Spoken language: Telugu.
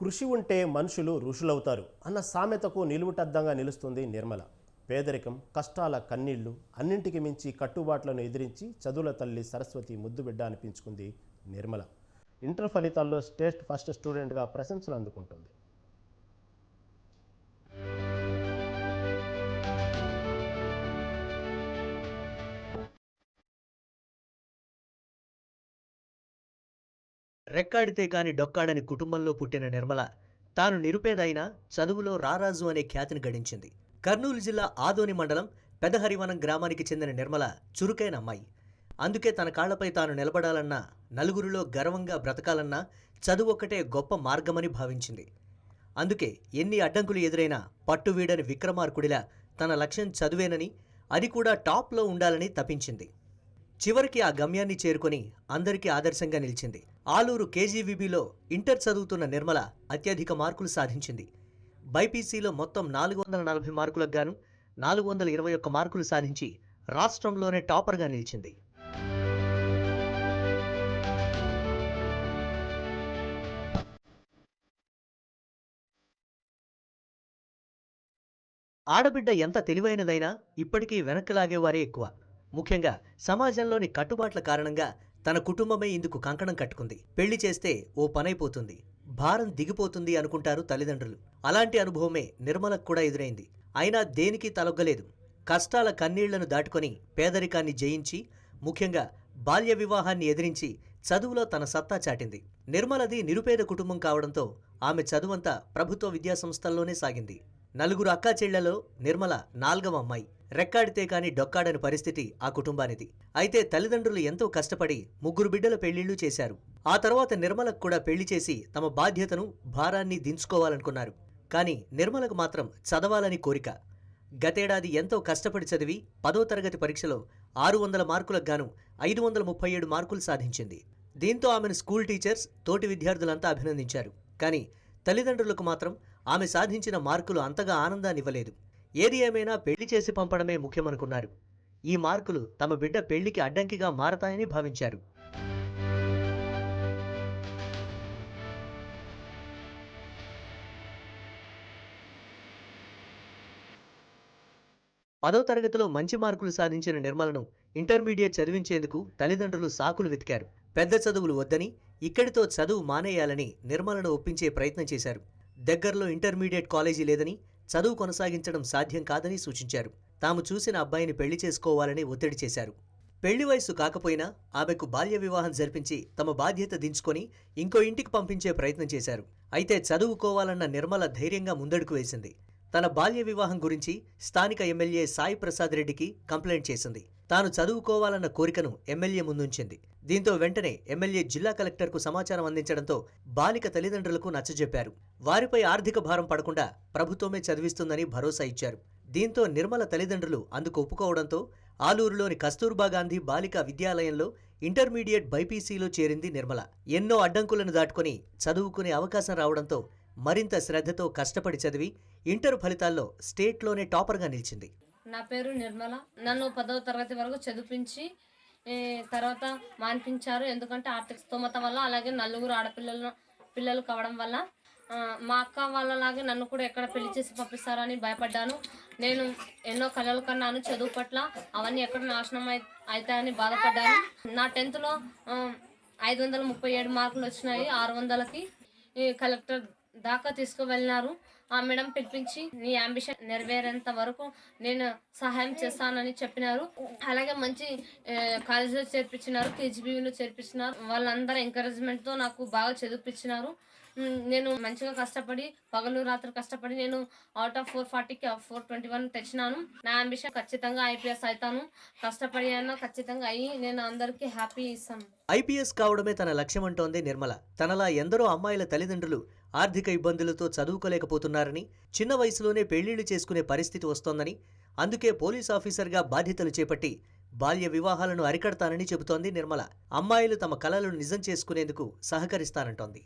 కృషి ఉంటే మనుషులు ఋషులవుతారు అన్న సామెతకు నిలువుటద్దంగా నిలుస్తుంది నిర్మల. పేదరికం కష్టాల కన్నీళ్ళు అన్నింటికి మించి కట్టుబాట్లను ఎదిరించి చదువుల తల్లి సరస్వతి ముద్దుబిడ్డ అనిపించుకుంది నిర్మల. ఇంటర్ ఫలితాల్లో స్టేట్ ఫస్ట్ స్టూడెంట్గా ప్రశంసలు అందుకుంటుంది. రెక్కాడితే కాని డొక్కాడని కుటుంబంలో పుట్టిన నిర్మల తాను నిరుపేదైనా చదువులో రారాజు అనే ఖ్యాతిని గడించింది. కర్నూలు జిల్లా ఆదోని మండలం పెదహరివనం గ్రామానికి చెందిన నిర్మల చురుకైన అమ్మాయి. అందుకే తన కాళ్ళపై తాను నిలబడాలన్నా నలుగురిలో గర్వంగా బ్రతకాలన్నా చదువు ఒక్కటే గొప్ప మార్గమని భావించింది. అందుకే ఎన్ని అడ్డంకులు ఎదురైనా పట్టువీడని విక్రమార్కుడిలా తన లక్ష్యం చదువేనని అది కూడా టాప్లో ఉండాలని తపించింది. చివరికి ఆ గమ్యాన్ని చేరుకొని అందరికీ ఆదర్శంగా నిలిచింది. ఆలూరు కేజీవీబీలో ఇంటర్ చదువుతున్న నిర్మల అత్యధిక మార్కులు సాధించింది. బైపీసీలో మొత్తం నాలుగు వందల నలభై మార్కులకు గాను నాలుగు వందల ఇరవై ఒక్క మార్కులు సాధించి రాష్ట్రంలోనే టాపర్గా నిలిచింది. ఆడబిడ్డ ఎంత తెలివైనదైనా ఇప్పటికీ వెనక్కి లాగేవారే ఎక్కువ. ముఖ్యంగా సమాజంలోని కట్టుబాట్ల కారణంగా తన కుటుంబమే ఇందుకు కంకణం కట్టుకుంది. పెళ్ళి చేస్తే ఓ పనైపోతుంది. భారం దిగిపోతుంది అనుకుంటారు తల్లిదండ్రులు. అలాంటి అనుభవమే నిర్మలకు కూడా ఎదురైంది. అయినా దేనికి తలొగ్గలేదు. కష్టాల కన్నీళ్ళను దాటుకొని పేదరికాన్ని జయించి ముఖ్యంగా బాల్య వివాహాన్ని ఎదిరించి చదువులో తన సత్తా చాటింది. నిర్మలది నిరుపేద కుటుంబం కావడంతో ఆమె చదువంతా ప్రభుత్వ విద్యాసంస్థల్లోనే సాగింది. నలుగురు అక్కా చెళ్ళలో నిర్మల నాల్గవ అమ్మాయి. రెక్కాడితే కాని డొక్కాడని పరిస్థితి ఆ కుటుంబానిది. అయితే తల్లిదండ్రులు ఎంతో కష్టపడి ముగ్గురు బిడ్డల పెళ్ళిళ్ళు చేశారు. ఆ తర్వాత నిర్మలకు కూడా పెళ్ళి చేసి తమ బాధ్యతను భారాన్ని దించుకోవాలనుకున్నారు. కానీ నిర్మలకు మాత్రం చదవాలని కోరిక. గతేడాది ఎంతో కష్టపడి చదివి పదో తరగతి పరీక్షలో ఆరు వందల మార్కులకు గాను ఐదు వందల ముప్పై ఏడు మార్కులు సాధించింది. దీంతో ఆమెను స్కూల్ టీచర్స్ తోటి విద్యార్థులంతా అభినందించారు. కానీ తల్లిదండ్రులకు మాత్రం ఆమె సాధించిన మార్కులు అంతగా ఆనందాన్నివ్వలేదు. ఏది ఏమైనా పెళ్ళి చేసి పంపడమే ముఖ్యమనుకున్నారు. ఈ మార్కులు తమ బిడ్డ పెళ్ళికి అడ్డంకిగా మారతాయని భావించారు. పదో తరగతిలో మంచి మార్కులు సాధించిన నిర్మలను ఇంటర్మీడియట్ చదివించేందుకు తల్లిదండ్రులు సాకులు వెతికారు. పెద్ద చదువులు వద్దని ఇక్కడితో చదువు మానేయాలని నిర్మలను ఒప్పించే ప్రయత్నం చేశారు. దగ్గరలో ఇంటర్మీడియట్ కాలేజీ లేదని చదువు కొనసాగించడం సాధ్యం కాదని సూచించారు. తాము చూసిన అబ్బాయిని పెళ్ళి చేసుకోవాలని ఒత్తిడి చేశారు. పెళ్ళి వయసు కాకపోయినా ఆమెకు బాల్య వివాహం జరిపించి తమ బాధ్యత దించుకొని ఇంకో ఇంటికి పంపించే ప్రయత్నం చేశారు. అయితే చదువుకోవాలన్న నిర్మల ధైర్యంగా ముందడుకు వేసింది. తన బాల్య వివాహం గురించి స్థానిక ఎమ్మెల్యే సాయి ప్రసాద్ రెడ్డికి కంప్లైంట్ చేసింది. తాను చదువుకోవాలన్న కోరికను ఎమ్మెల్యే ముందుంచింది. దీంతో వెంటనే ఎమ్మెల్యే జిల్లా కలెక్టర్కు సమాచారం అందించడంతో బాలిక తల్లిదండ్రులకు నచ్చజెప్పారు. వారిపై ఆర్థిక భారం పడకుండా ప్రభుత్వమే చదివిస్తుందని భరోసా ఇచ్చారు. దీంతో నిర్మల తల్లిదండ్రులు అందుకు ఒప్పుకోవడంతో ఆలూరులోని కస్తూర్బా గాంధీ బాలికా విద్యాలయంలో ఇంటర్మీడియట్ బైపీసీలో చేరింది నిర్మల. ఎన్నో అడ్డంకులను దాటుకొని చదువుకునే అవకాశం రావడంతో మరింత శ్రద్ధతో కష్టపడి చదివి ఇంటర్ ఫలితాల్లో స్టేట్లోనే టాపర్గా నిలిచింది. నా పేరు నిర్మల. నన్ను పదవ తరగతి వరకు చదివించి తర్వాత మాన్పించారు. ఎందుకంటే ఆర్థిక స్తోమత వల్ల అలాగే నలుగురు ఆడపిల్లలు పిల్లలు కావడం వల్ల మా అక్క వాళ్ళలాగే నన్ను కూడా ఎక్కడ పెళ్ళి చేసి పంపిస్తారని భయపడ్డాను. నేను ఎన్నో కళలు కన్నాను చదువు పట్ల. అవన్నీ ఎక్కడ నాశనం అయి అవుతాయని బాధపడ్డాను. నా టెన్త్లో ఐదు వందల ముప్పై ఏడు మార్కులు వచ్చినాయి ఆరు వందలకి. కలెక్టర్ దాకా తీసుకువెళ్ళినారు. ఆ మేడం పిలిపించి నీ అంబిషన్ నెరవేరేంత వరకు నేను సహాయం చేస్తానని చెప్పినారు. అలాగే మంచి కాలేజీలో చేర్పించినారు కేజీబీలో చేర్పించినారు. వాళ్ళందరూ ఎంకరేజ్మెంట్తో నాకు బాగా చదివిపించినారు నేను మంచిగా కష్టపడి పగలు రాత్రి కష్టపడి నేను అవుట్ ఆఫ్ ఫోర్ ఫార్టీకి ఫోర్ ట్వంటీ వన్ తెచ్చినాను. నా అంబిషన్ ఖచ్చితంగా ఐపీఎస్ అవుతాను. కష్టపడి అయినా ఖచ్చితంగా అయ్యి నేను అందరికీ హ్యాపీ ఇస్తాను. ఐపీఎస్ కావడమే తన లక్ష్యం అంటోంది నిర్మల. తనలా ఎందరో అమ్మాయిల తల్లిదండ్రులు ఆర్థిక ఇబ్బందులతో చదువుకోలేకపోతున్నారని చిన్న వయసులోనే పెళ్ళిళ్ళు చేసుకునే పరిస్థితి వస్తోందని అందుకే పోలీస్ ఆఫీసర్గా బాధ్యతలు చేపట్టి బాల్య వివాహాలను అరికడతానని చెబుతోంది నిర్మల. అమ్మాయిలు తమ కలలను నిజం చేసుకునేందుకు సహకరిస్తానంటోంది.